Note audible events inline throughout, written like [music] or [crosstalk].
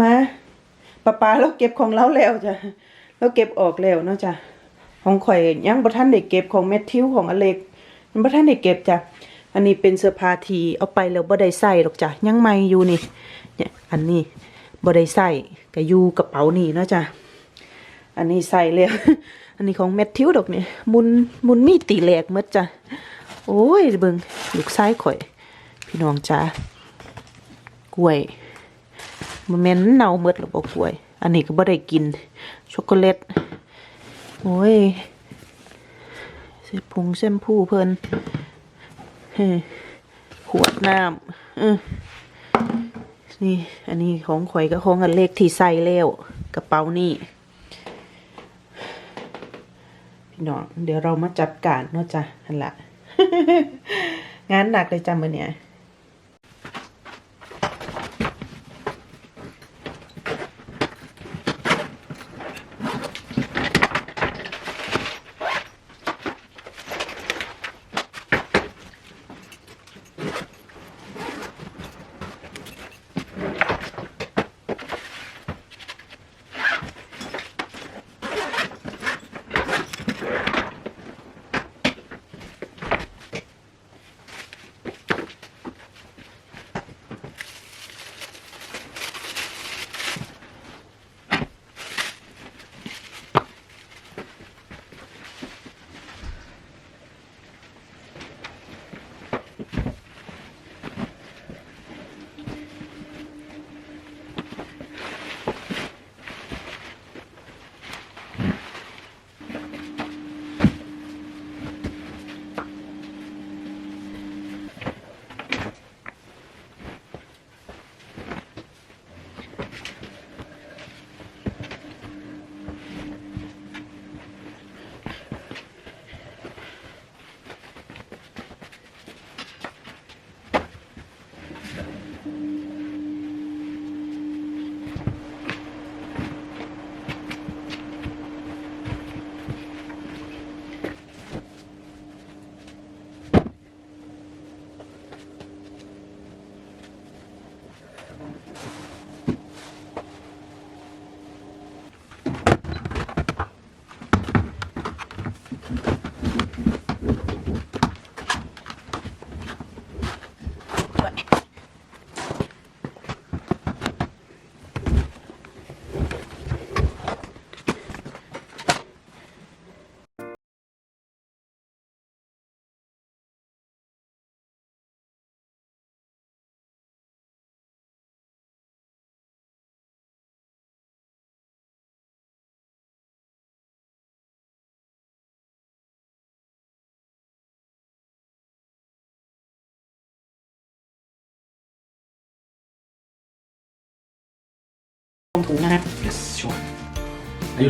มาป้าปาเราเก็บของเราแล้วจ้ะเราเก็บออกแล้วเนาะจ้ะของข่อยยังบ่ทันได้เก็บของแมทธิวของอเล็กยังบ่ทันได้เก็บจ้ะอันนี้เป็นเสื้อผ้าทีเอาไปแล้วบ่ได้ใส่หรอกจ้ะยังใหม่อยู่นี่เนี่ยอันนี้บ่ได้ใส่ก็อยู่กระเป๋านี่เนาะจ้ะอันนี้ใส่แล้วอันนี้ของแมทธิวดอกเนี่ยมุนมุนมีตีแหลกมดจ้ะโอ้ยเบิ่งลูกซ้ข่อย พี่น้องจ้ากล้วย มันแม่นเน่าเมดหรือบ่กล้วย อันนี้ก็บ่ได้กิน ช็อกโกแลต โอ้ยเสียพุงเส้นผู้เพิ่นขวดน้ำนี่ อันนี้ของข่อยก็ของอันเล็กที่ใส่แล้วกระเป๋านี่พี่น้องเดี๋ยวเรามาจัดการเนาะจ้ะหันละงานหนักเลยจ้ะมื้อเนี้ย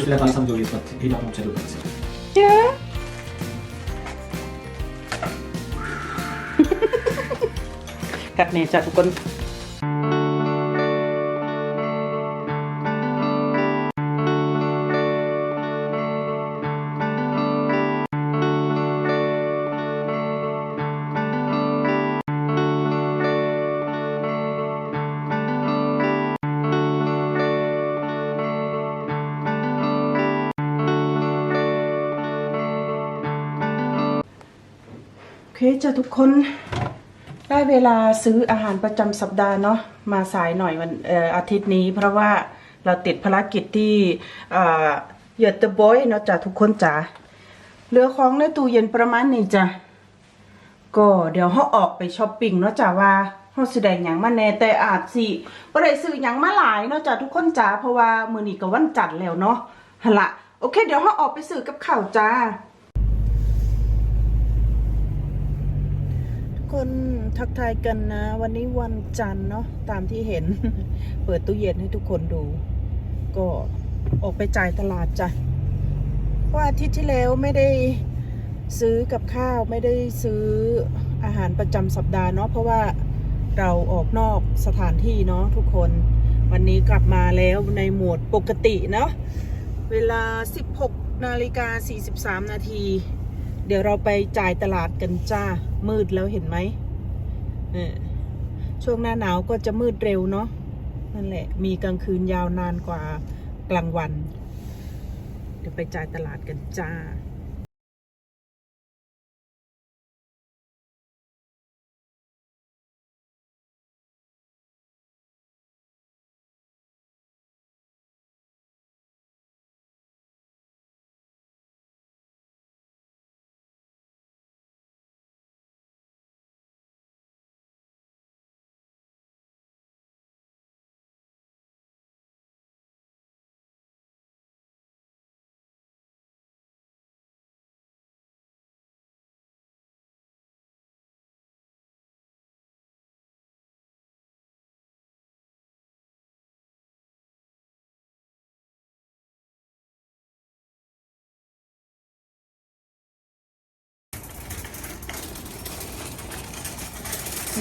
let Alessandro do it, but he don't want to do it. So. เจ๊ครับเนี่ยจ้ะทุกคน จ้ะทุกคน ได้เวลาซื้ออาหารประจำสัปดาห์เนาะมาสายหน่อยวันอออาทิตย์นี้เพราะว่าเราติดภารกิจที่เอ่อเยอตเตอร์บอยเนาะจ้ะทุกคนจ๋าเหลือของในตู้เย็นประมาณนี้จ้ะก็เดี๋ยวเขาออกไปช้อปปิ้งเนาะจ้ะว่าเขาสิได้หยังมาแน่แต่อาจสิบ่ได้ซื้อหยังมาหลายเนาะจ้ะทุกคนจ๋าเพราะว่ามื้อนี้ก็วันจันทร์แล้วเนาะหั่นละโอเค เดี๋ยวเขาออกไปซื้อกับข้าวจ้า คนทักทายกันนะ วันนี้วันจันทร์เนาะตามที่เห็น เปิดตู้เย็นให้ทุกคนดู ก็ออกไปจ่ายตลาดจ้ะเพราะอาทิตย์ที่แล้วไม่ได้ซื้อกับข้าวไม่ได้ซื้ออาหารประจำสัปดาห์เนาะเพราะว่าเราออกนอกสถานที่เนาะทุกคน วันนี้กลับมาแล้วในโหมดปกติเนาะเวลา 16นาฬิกา43 นาที เดี๋ยวเราไปจ่ายตลาดกันจ้า มืดแล้วเห็นไหมเออช่วงหน้าหนาวก็จะมืดเร็วเนาะนั่นแหละ มีกลางคืนยาวนานกว่ากลางวัน เดี๋ยวไปจ่ายตลาดกันจ้า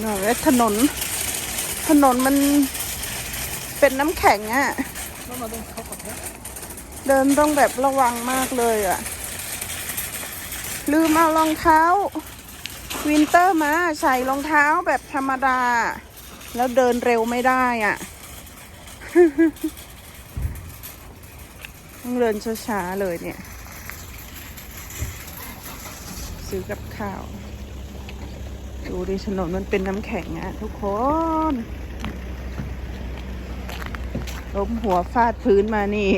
หน่อยถนน ถนนมันเป็นน้ำแข็งอะเดินต้องแบบระวังมากเลยอะลืมเอารองเท้า วินเตอร์มาใส่รองเท้าแบบธรรมดา แล้วเดินเร็วไม่ได้อะต้องเดินช้าๆเลยเนี่ย ซื้อกับข้าว ดูดิถนนมันเป็นน้ำแข็งอะทุกคนล้มหัวฟาดพื้นมานี่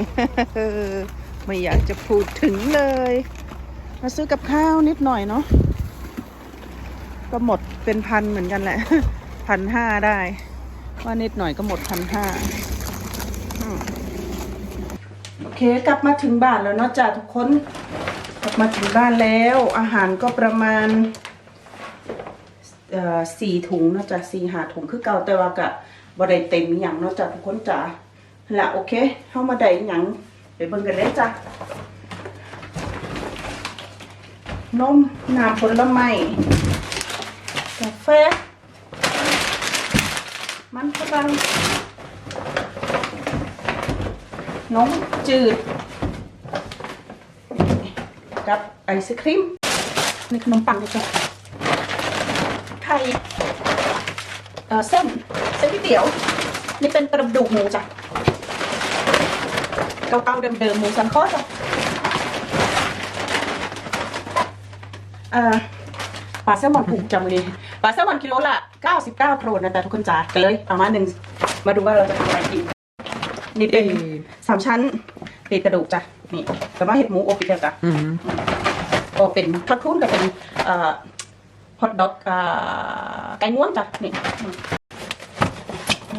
ไม่อยากจะพูดถึงเลย มาซื้อกับข้าวนิดหน่อยเนาะก็หมดเป็นพันเหมือนกันแหละพันห้าได้ ว่านิดหน่อยก็หมดพันห้าโอเคกลับมาถึงบ้านแล้วเนาะจ้าทุกคน กลับมาถึงบ้านแล้ว อาหารก็ประมาณ เอ่อสี่ถุงเนาะจ้ะสี่หาถุงคือเก่าแต่ว่าก็บ่ได้เต็มอหย่างเนาะจ้ะทุกคนจ้ะละโอเคเข้ามาได้อหยังไปเบิ่งกันเลยจ้ะนมน้ำผลไม้กาแฟ มันฝรั่งนมจืด กับไอศครีมนี่ขนมปังเลยจ้ะ เอ่อเส้นเส้นก๋วยเตี๋ยว นี่เป็นกระดูกหมูจ้ะเก่าๆเดิมๆหมูสันคอจ้ะเอ่อปลาแซลมอนผูกจำเลยปลาแซลมอนกิโลละ99โครนนะแต่ทุกคนจ๋ากันเลยเอามาหนึ่งมาดูว่าเราจะทำอะไรกินนี่เป็นสามชั้นเป็ดกระดูกจ้ะนี่แต่ว่าเห็ดหมูอบอีกแล้วจ้ะ Mm. ก็เป็นพระคุณกับเป็นเอ่อ ฮอทดอกอ่าไก่งวงจ้ะนี่อืม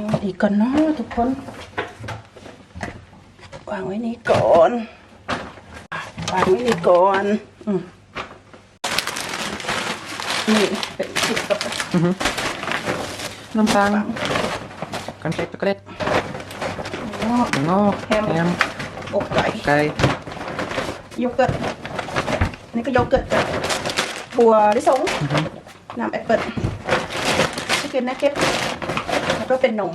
เอาอีกก่อนเนาะทุกคนวางไว้นี่ก่อนวางไว้นี่ก่อนอืมนี่เป็นสิบกับน้ำตาลกันเช็คช็อกโกแลตงอกงอกแฮมแฮมอกไก่ไก่โยเกิร์ตนี่ก็โยเกิร์ตจ้ะ บัวลิสงน้ำแอปเปิลชิคเก้นนักเก็ตแล้วก็เป็นนม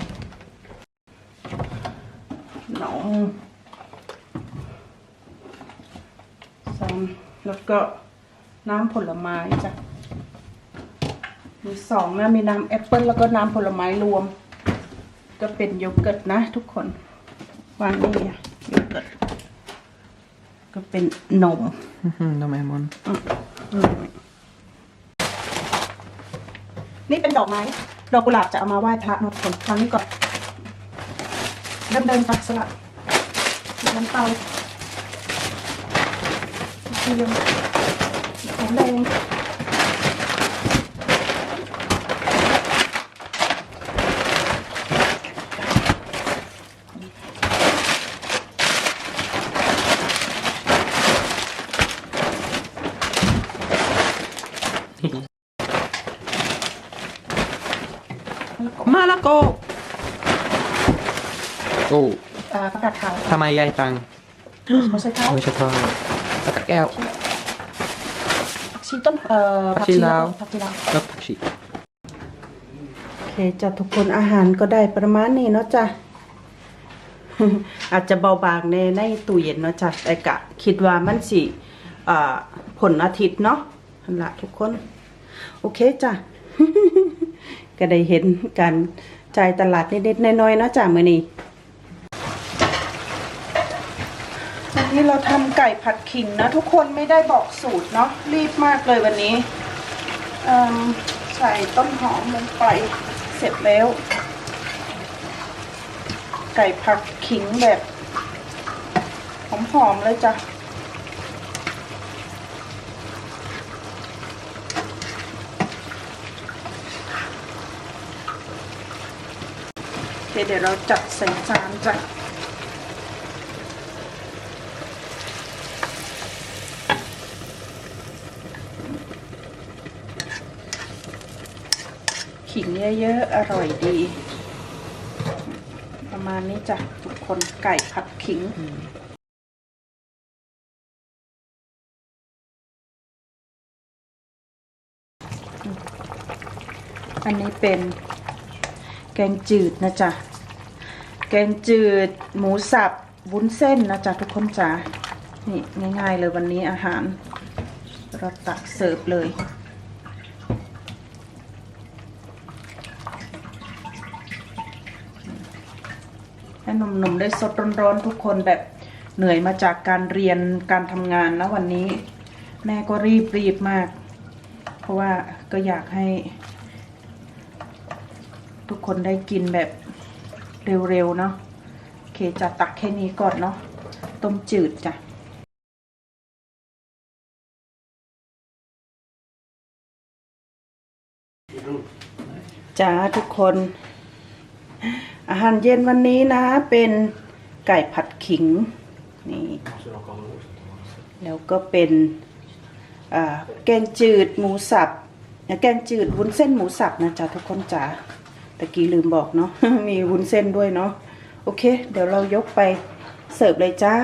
นมสองแล้วก็น้ำผลไม้จ้ะมีสองนะ มีน้ำแอปเปิลแล้วก็น้ำผลไม้รวม ก็เป็นโยเกิร์ตนะทุกคน วางนี่อะโยเกิร์ตก็เป็นนมน้ำแอมอน นี่เป็นดอกไม้ ดอกกุหลาบจะเอามาไหว้พระนาะทุกคนฟังนี้ก่อนเดิมเดินๆจักสลัดน้ำเตาเทียมหอมแดงแล้วก็ มาละ โกโอ้อ่าประกาศขาวทำไมยายตังไม่ใช่ข้าวไม่ใช่ทองตะกะแก้วผักชีต้นเอ่อผักชีลาวผักชีลาวแล้วผักชีโอเคจ้ะทุกคนอาหารก็ได้ประมาณนี้เนาะจ้ะอาจจะเบาบางในในตู้เย็นเนาะจ้ะแต่กะคิดว่ามันสิอ่าผลอาทิตย์เนาะนั่นละทุกคน โอเคจ้ะ ก็ได้เห็นการจ่ายตลาดนิดๆน้อยๆเนาะจ้ะมื้อนี้วันนี้เราทำไก่ผัดขิงนะ ทุกคนไม่ได้บอกสูตรเนาะรีบมากเลยวันนี้ใส่ต้นหอมลงไปเสร็จแล้ว ไก่ผัดขิงแบบหอมๆเลยจ้ะ เดี๋ยวเดี๋ยวเราจัดใส่จานจ้ะขิงเยอะๆ อร่อยดี ประมาณนี้จ้ะ ทุกคนไก่ผัดขิงอันนี้เป็น แกงจืดนะจ๊ะ แกงจืด หมูสับวุ้นเส้นนะจ๊ะทุกคนจ๋า นี่ง่ายๆเลยวันนี้อาหาร เราตักเสิร์ฟเลย ให้หนุ่มๆได้สดร้อนๆทุกคนแบบเหนื่อยมาจากการเรียนการทำงานนะวันนี้ แม่ก็รีบรีบมาก เพราะว่าก็อยากให้ ทุกคนได้กินแบบเร็วๆเนาะโอเคจะตักแค่นี้ก่อนเนาะต้มจืดจ้ะจ้าทุกคน อาหารเย็นวันนี้นะเป็นไก่ผัดขิงนี่แล้วก็เป็นแกงจืดหมูสับแกงจืดวุ้นเส้นหมูสับนะจ๊ะทุกคนจ๋า ตะกี้ลืมบอกเนาะ มีวุ้นเส้นด้วยเนาะ โอเค เดี๋ยวเรายกไปเสิร์ฟเลยจ้า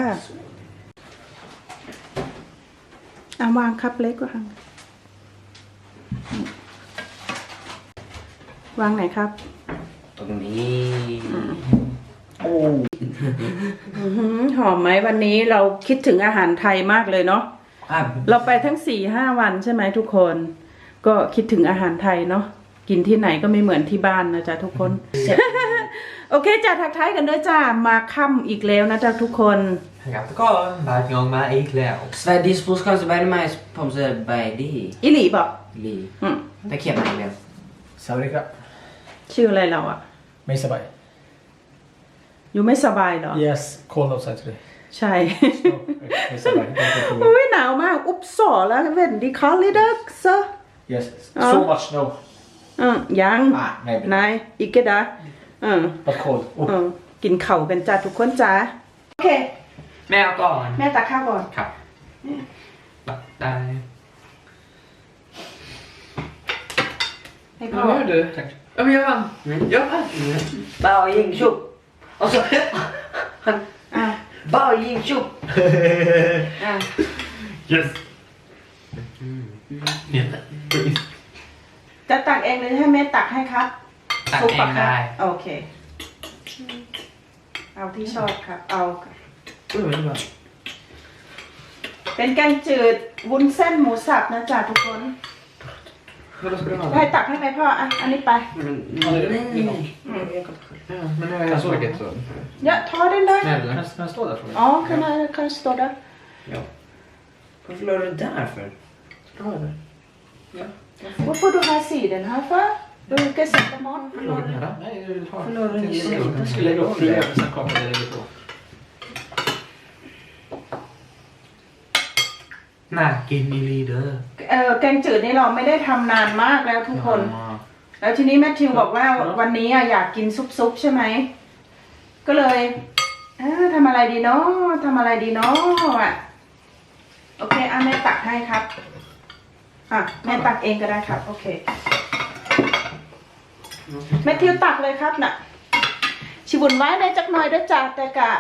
อาวางครับเล็กกว่าางวางไหนครับ ตรงนี้อื้อหือหอมไหมวันนี้เราคิดถึงอาหารไทยมากเลยเนาะอะเราไปทั้งสี่ห้าวันใช่ไหมทุกคน ก็คิดถึงอาหารไทยเนาะ กินที่ไหนก็ไม่เหมือนที่บ้านนะจ๊ะทุกคน โอเคจ้ะทักทายกันด้วยจ้ามาค่ำอีกแล้วนะจ๊ะทุกคน ครับก็บาดงองมาอีกแล้วสวัสดีสปูสคอนสบายดีไหมผมสบายดีอิหลีบอกลีอืมไปเขียนมาอีกแล้วสวัสดีครับ ชื่ออะไรเราอะไม่สบาย อยู่ไม่สบายเหรอ yes cold outside today ใช่ no ไม่สบาย don't go to อุ้ยหนาวมาก อุปสอแล้วเวนดีคอลลิดักเซ yes Ja. so much snow อืมยังอะไม่เป็นนายอีกเกดาอืม but cold เออกินเข่าวกันจ้าทุกคนจ้าโอเค แม่เอาก่อนแม่ตักข้าวก่อน ครับได้ให้พ่อ du? Ja men jag vann! Jag vann! Bao Ying Chup! Och så... Han... อะ Bao Ying Chup! อะ yes จะ ตักเองหรือให้แม่ตักให้ครับตักซุปเอปะงครับได้โอเค เอาที่ชอบครับ เอาเป็นแกงจืดวุ้นเส้นหมูสับนะจ๊ะทุกคนให้ตักให้ไหมพ่ออะอันนี้ไป Men... Ja, det är Nej, det. nej. men nu är jag såget så เยอะทอได้เลย snälla kan den stå där tror อ๋อ kan jag kan stå där Ja. Varför la du där för? Varför du har sidan här för? Du ska sätta mat. Nej, du har Förlorar den i sig. Jag ska lägga upp brödet sen kakor det lägger på น่ากินอีหลีเด้อเออแกงจืดนี่เราไม่ได้ทำนานมากแล้วทุกคน แล้วทีนี้แมทธิวบอกว่าวันนี้อะอยากกินซุปๆใช่ไหม ก็เลยเอ้อทำอะไรดีเนาะทำอะไรดีเนาะอะ โอเคอะแม่ตักให้ครับ อะแม่ตักเองก็ได้ครับ โอเคแมทธิวตักเลยครับน่ะ ชิบุนไว้ได้จักหน่อยด้วยจ้ะแต่กะ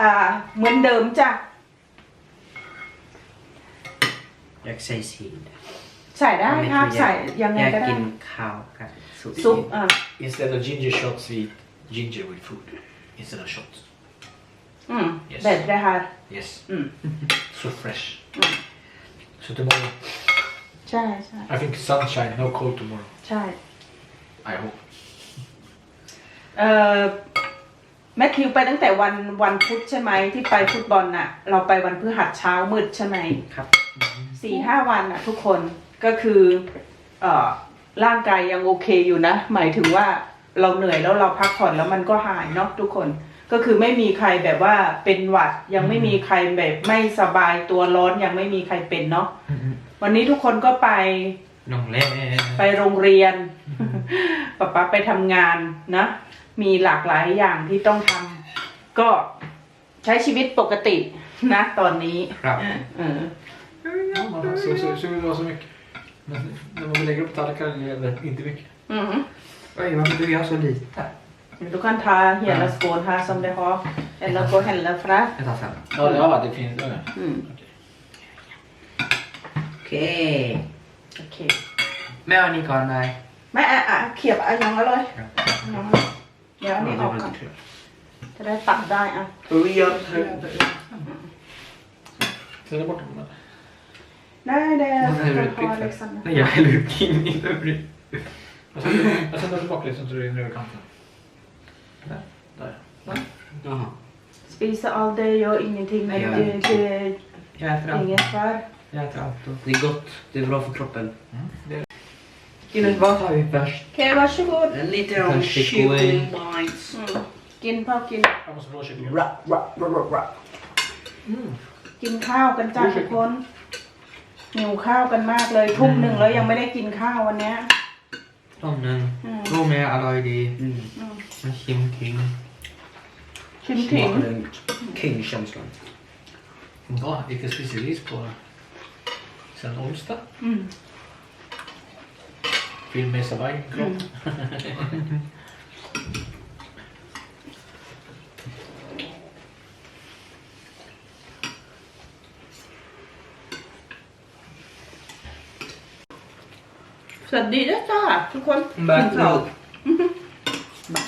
อ่าเหมือนเดิมจ้ะ Jag säger sid. ใส่ได้ครับใส่ยังไงก็ Jag ได้ kan kauka. ซุปอะ instead of ginger shots we eat ginger with food instead of shots อืม Yes. เด็ดเลยค่ะ yes อืม so fresh so tomorrow ใช่ใช่ I think sunshine no cold tomorrow ใช่ I hope เอ่อแมทธิวไปตั้งแต่วันวันพุธใช่ไหมที่ไปฟุตบอลน่ะ เราไปวันพฤหัสเช้ามืดใช่ไหมครับสี่ห้าวันน่ะ ทุกคนก็คือเอ่อร่างกายยังโอเคอยู่นะ หมายถึงว่าเราเหนื่อยแล้วเราพักผ่อนแล้วมันก็หายเนาะทุกคน ก็คือไม่มีใครแบบว่าเป็นหวัดยังไม่มีใครแบบไม่สบายตัวร้อนยังไม่มีใครเป็นเนาะ วันนี้ทุกคนก็ไปน้องเล่ไปโรงเรียนป๊าป๊าไปทำงานนะ มีหลากหลายอย่างที่ต้องทำก็ใช้ชีวิตปกตินะตอนนี้ครับเออ Ja, man har, så, så, så vill du ha så mycket. Men när man lägger upp tallrikar är det inte mycket. อืม Oj, varför du gör så lite? Du kan ta hela skål här som det har eller gå och hälla fra Jag tar sen. Ja, ja det finns. Ja, ja. อืม Okej. โอเค Men har ni kvar där? ไม่อะอะเขียบอะยังเอาเลยเอาเดี๋ยวอันนี้ออกก่อนจะได้ตัดได้อะ Oj, jag Ställ bort dem. ได้ได้ Vad är det พอ du เล็ก fick สันนะ Nej, jag häller upp in i övrigt. Jag sätter, jag sätter tillbaka lite så du är in över kanten. Där. Där. Jaha. Spisa all day och ingenting men Ja. det, det Jag äter är allt. inget kvar. Jag äter allt. Det är gott. Det är bra för kroppen. Mm, det är Gud, vad tar vi först? โอเค varsågod En liten om Kanske kyckling bites. อืมกินพ่อกิน Jag måste blåsa kycklingen. Rap, rap, rap, rap, rap. กินข้าวกันจ้าทุกคนหิวข้าวกันมากเลยทุ่มหนึ่งแล้วยังไม่ได้กินข้าววันเนี้ย Tomnen. Mm. Tror med alloy di. Mm. Med Kim King. ชิมถิง Smakar den king-känslan. Ja, lite specialis på sen onsdag. อืม Film med Savai. Mm. สวัสดีนะจ้าทุกคน Back กินข้าว up. บั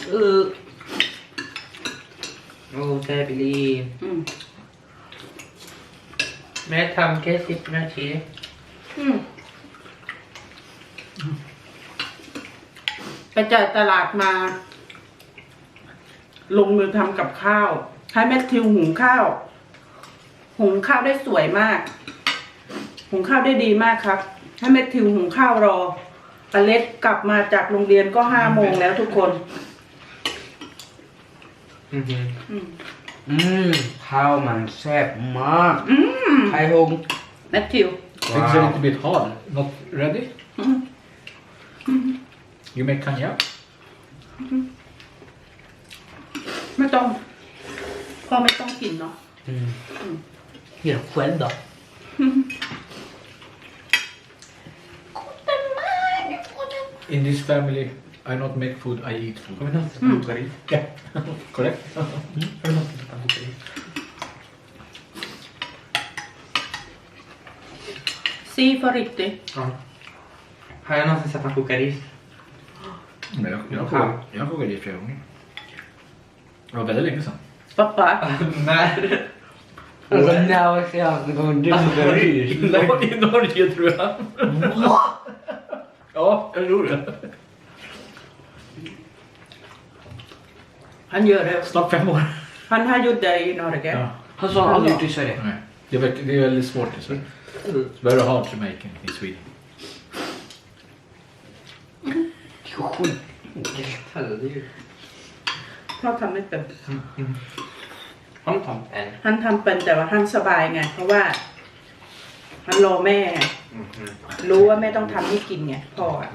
ก เออ Oh, Täbili. อืม Med tamke sitter med te. อืมไปจ่ายตลาดมา ลงมือทำกับข้าว ให้แมทธิวหุงข้าว หุงข้าวได้สวยมาก หุงข้าวได้ดีมากครับ ให้แมทธิวหุงข้าวรออเล็กกลับมาจากโรงเรียนก็ห้าโมงแล้วทุกคน Mhm. อืม Mm, how man söp mat. อืม Hej hon. แมทธิว Things are a little bit hard. Not ready? You make konjak? ไม่ต้องพ่อไม่ต้องกินเนาะ Mm. Helt själv då? In this family, I not make food, I eat food. Kommer du inte mm. mm. Yeah, correct. Si for riktig. Ja. Har jag någonsin sett honom koka ris? Men jag, jag, Ja. kokade, jag kokade i flera gånger. Det var väldigt länge sedan. Pappa. [laughs] När? Alltså du ris? I Norge tror jag. ja, jag tror det. Han gör det. Snart fem år. Han har gjort det i Norge. Ja. Han sa aldrig gjort i Sverige. Nej. Det, är, verk- det är väldigt svårt i Sverige. It's very hard to make in, in Sweden. Skit. Helvete. พ่อทำไม่เป็น Har du tagit en? ท่านทำเป็นแต่ว่าท่านสบายไง เพราะว่าท่านรอแม่ไงรู้ว่าแม่ต้องทำให้กินไงพ่ออะ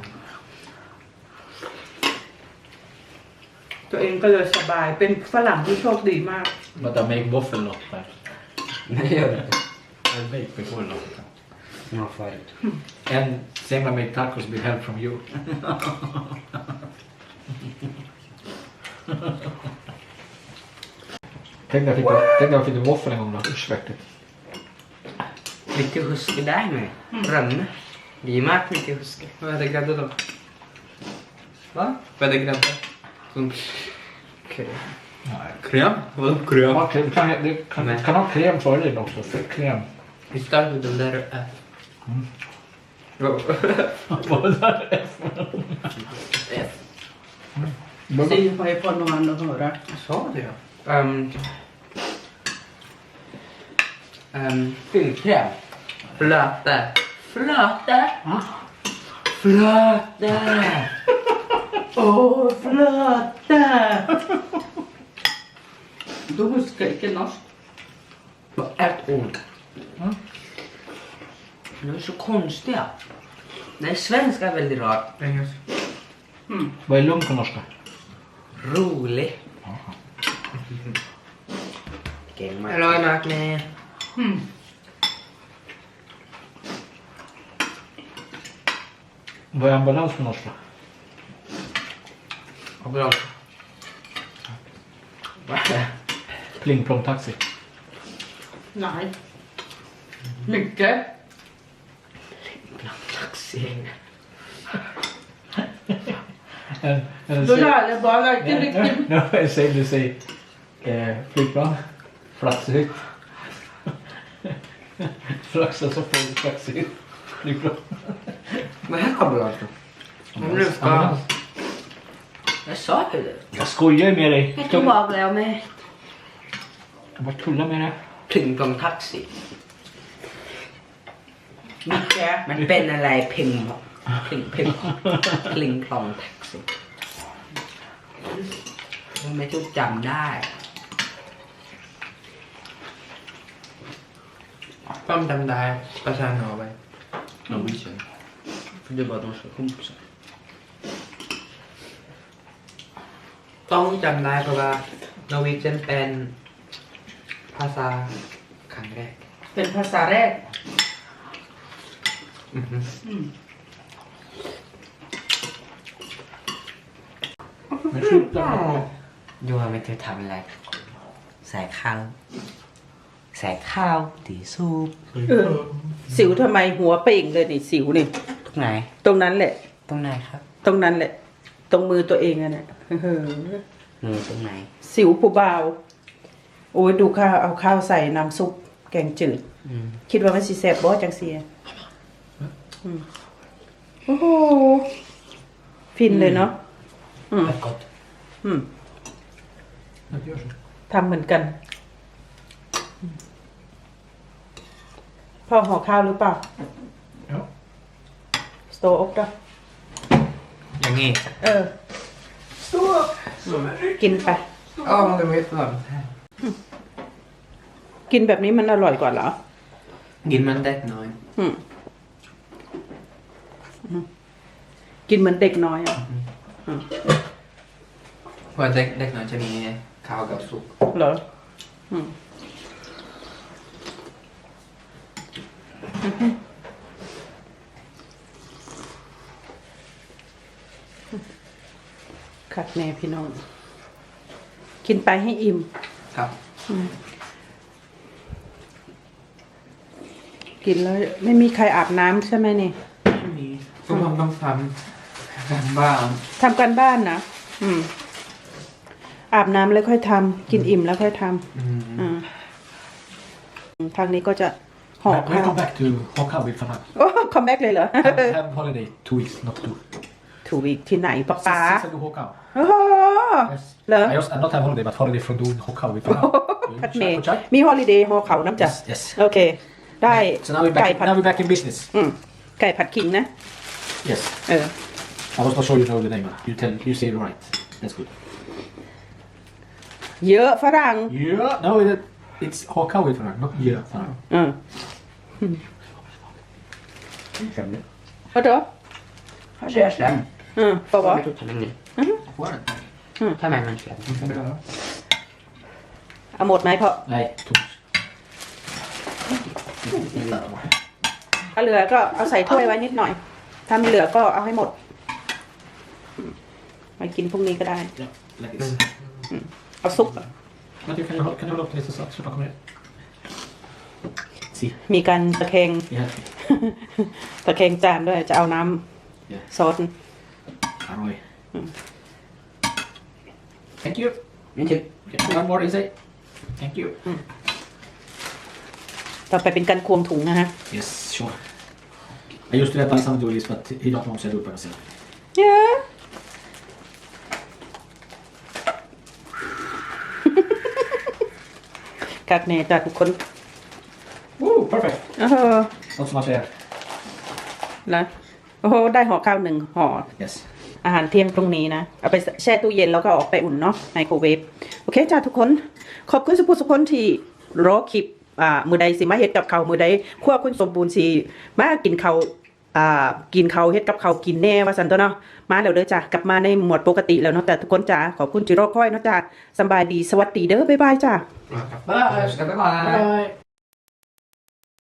ตัวเองก็เลยสบายเป็นฝรั่งที่โชคดีมาก But I make waffle lot there. Nej, jag gör inte. I make before a lot. Ja, förut. And same I make tacos with help from you. Tänk dig att jag fick- tänk dig att jag fick en waffle en gång då. Usch vad äckligt. Mycket huske där nu. Rönne. Vi märker mycket huske. Vad är det grädde då? Va? Vad är det grädde? Som... Okej. Krem? Vadå krem? Ja, krem. Kan, det kan, Nej. kan ha krem före din också. För krem. Vi startar med den där du är. Vad var det där? F. Säg vad är på någon att höra. Jag sa det ja. Um, um, fyllkräm. Flöte. Flöte. Flöte. Åh, flöte! Du huskar inte norsk. Bara ett ord. De är så konstiga. Nej, svenska är väldigt rart. Engelsk. Vad är lugn på norska? Rolig. King Roy McNair. Vad är ambulans på norska? Bra. Vad är det? Pling plong taxi. Nej. Mycket. Taxi. En, en, Du lärde bara inte riktigt. No, jag säger, du säger eh, flygplan. Flaxhytt. Flaxa så får du flaxhytt. Flygplan. Vad är ambulans då? Om du ska... Ambulans. Jag sa ju det. Jag skojar med dig. Jag tog av det med Jag bara tullar med dig. Pling plong taxi. Mycket. Men เป็นอะไรพิงพิงพิงพลิงพลองแท็กซี่ทำไมทุกจำได้ป้อมจำได้ประชาหนอไป Norwegian. För det var de som kompisar. ต้องจำได้เพราะว่านอร์วีเจนเป็นภาษาครั้งแรก เป็นภาษาแรก อือฮึ Men sluta. ยัวไม่เธอทำอะไร ใส่ข้าว ใส่ข้าวตีซุปเออสิวทำไมหัวเป่งเลยนี่สิวนี่ ตรงไหน ตรงนั้นแหละ ตรงไหนครับ ตรงนั้นแหละ ตรงมือตัวเองอะเนี่ยเออมือตรงไหน สิวผู้บ่าวโอ้ยดูข้าวเอาข้าวใส่น้ำซุปแกงจืดอืมคิดว่ามันสิแซ่บบ่จังเสียอืม โอ้โหฟินเลยเนาะอืมกดอืม Jag gör så. ทำเหมือนกันอืมพ่อห่อข้าวหรือเปล่า Ja. สโตอกด้อย่างงี้เออกินไปอ๋อมันไม่สนกินแบบนี้มันอร่อยกว่าเหรอ กินมันเด็กน้อย อืมอืม กินเหมือนเด็กน้อยอะเพราะเด็กเด็กน้อยจะมีข้าวกับซุปเหรออืมขัดแม่พี่น้อง กินไปให้อิ่ม ครับ กินแล้ว ไม่มีใครอาบน้ำใช่ไหมนี่มีก็ผมต้องทำ ทำบ้างทำกันบ้านนะอืม อาบน้ำแล้วค่อยทำกินอิ่มแล้วค่อยทำอืมอ่าทางนี้ก็จะห่อ Back, ข้าว welcome back to Håkan with Fanat. โอ้คัมแบ็กเลยเหรอ Have, have holiday two weeks, not two. ถูกอีกที่ไหนป๊าป๊า Since I do Håkan. โอ้โห Yes. เหรอ I just, I'm not have holiday, but holiday from doing Håkan with Fanat. พัดเม Chai ย์ for chai? มีฮอลิเดย์ฮอเขาน้ำจ้ะ Yes, yes. โอเค ได้ So now we're ไก่ back, ผัด now we're back in business. อืมไก่ผัดขิงนะ Yes. เออ I was not sure you know the name, but you tell, you say it right. That's good. เยอะฝรั่ง Yeah. No, it, it's Håkan with Fanat, not yeah. Fanat. เออก็เด้อเขาเชื่อแชมป์เออปะวะไม่ถูกทำยังไงว่าทำไมมันแชมป์เอาหมดไหมพ่อ Nej, tomt. ถ้าเหลือก็เอาใส่ถ้วยไว้นิดหน่อย ถ้าไม่เหลือก็เอาให้หมดอื มไว้กินพรุ่งนี้ก็ได้ Ja, like this. เอาซุปอะ Matthew, can you, hold- can you hold up to this så att sopan kommer ner? See, มีการตะแคง we have ตะแคงจานด้วยจะเอาน้ำ Yeah. ซอส Aroy. Thank you. นี่ถึง Okay, one more, Isai. Thank you. ต่อไปเป็นการควงถุงนะฮะ Yes, sure. I used to let Alexander do this, but he don't want to do it by himself. เย้ กักแน่จ้ะทุกคน Woo, perfect. เออ Not so much air. แล้วโอ้โหได้ห่อข้าวหนึ่งห่อ Yes. อาหารเที่ยงตรงนี้นะ เอาไปแช่ตู้เย็นแล้วก็ออกไปอุ่นเนาะไมโครเวฟโอเคจ้าทุกคน ขอบคุณสุภุสุคนที่รอคลิปอ่ามือใดสิมาเฮ็ดกับเขาวมือใดขั้วคุณสมบูรณ์สิมากินเขาว อ่ากินเขาวเฮ็ดกับเขาวกินแน่ว่าสันตัวเนาะมาแล้วเด้อจ้ะกลับมาในหมวดปกติแล้วเนาะแต่ทุกคนจ้าขอบคุณจิโร่ค่อยเนาะจ้าสำบายดีสวัสดีเด้อบ๊ายบายจ้า Bye. Ska vi bara... Bye.